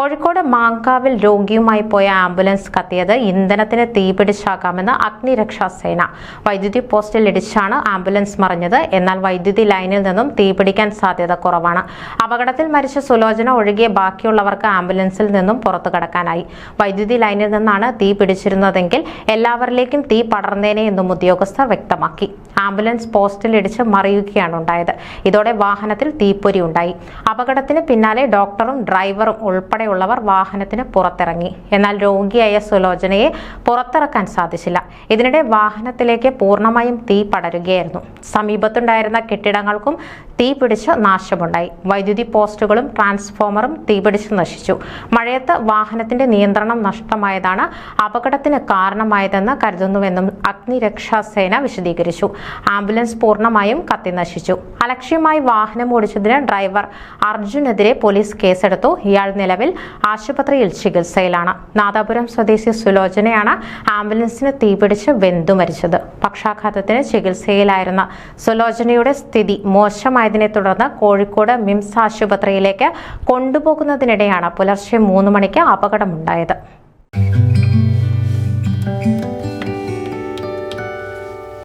കോഴിക്കോട് മാങ്കാവിൽ രോഗിയുമായി പോയ ആംബുലൻസ് കത്തിയത് ഇന്ധനത്തിന് തീപിടിച്ചാകാമെന്ന് അഗ്നിരക്ഷാസേന വൈദ്യുതി പോസ്റ്റിൽ ഇടിച്ചാണ് ആംബുലൻസ് മറിഞ്ഞത്. എന്നാൽ വൈദ്യുതി ലൈനിൽ നിന്നും തീപിടിക്കാൻ സാധ്യത കുറവാണ്. അപകടത്തിൽ മരിച്ച സുലോചന ഒഴികെ ബാക്കിയുള്ളവർക്ക് ആംബുലൻസിൽ നിന്നും പുറത്തു കടക്കാനായി. വൈദ്യുതി ലൈനിൽ നിന്നാണ് തീ പിടിച്ചിരുന്നതെങ്കിൽ എല്ലാവരിലേക്കും തീ പടർന്നേനെ എന്നും ഉദ്യോഗസ്ഥർ വ്യക്തമാക്കി. ആംബുലൻസ് പോസ്റ്റിൽ ഇടിച്ച് മറിയുകയാണ് ഉണ്ടായത്. ഇതോടെ വാഹനത്തിൽ തീപ്പൊരി ഉണ്ടായി. അപകടത്തിന് പിന്നാലെ ഡോക്ടറും ഡ്രൈവറും ഉൾപ്പെടെയുള്ളവർ വാഹനത്തിന് പുറത്തിറങ്ങി. എന്നാൽ രോഗിയായ സുലോചനയെ പുറത്തിറക്കാൻ സാധിച്ചില്ല. ഇതിനിടെ വാഹനത്തിലേക്ക് പൂർണമായും തീ പടരുകയായിരുന്നു. സമീപത്തുണ്ടായിരുന്ന കെട്ടിടങ്ങൾക്കും തീ പിടിച്ച് നാശമുണ്ടായി. വൈദ്യുതി പോസ്റ്റുകളും ട്രാൻസ്ഫോമറും തീപിടിച്ച് നശിച്ചു. മഴയത്ത് വാഹനത്തിന്റെ നിയന്ത്രണം നഷ്ടമായതാണ് അപകടത്തിന് കാരണമായതെന്ന് കരുതുന്നുവെന്നും അഗ്നിരക്ഷാ സേന വിശദീകരിച്ചു. ആംബുലൻസ് പൂർണമായും കത്തി നശിച്ചു അലക്ഷ്യമായി വാഹനം ഓടിച്ചതിന് ഡ്രൈവർ അർജുനെതിരെ പോലീസ് കേസെടുത്തു. ഇയാൾ നിലവിൽ ആശുപത്രിയിൽ ചികിത്സയിലാണ്. നാദാപുരം സ്വദേശി സുലോചനയാണ് ആംബുലൻസിന് തീപിടിച്ച് വെന്തു മരിച്ചത്. പക്ഷാഘാതത്തിന് ചികിത്സയിലായിരുന്ന സുലോചനയുടെ സ്ഥിതി മോശമായതിനെ തുടർന്ന് കോഴിക്കോട് മിംസ് ആശുപത്രിയിലേക്ക് കൊണ്ടുപോകുന്നതിനിടെയാണ് പുലർച്ചെ മൂന്ന് മണിക്ക് അപകടമുണ്ടായത്.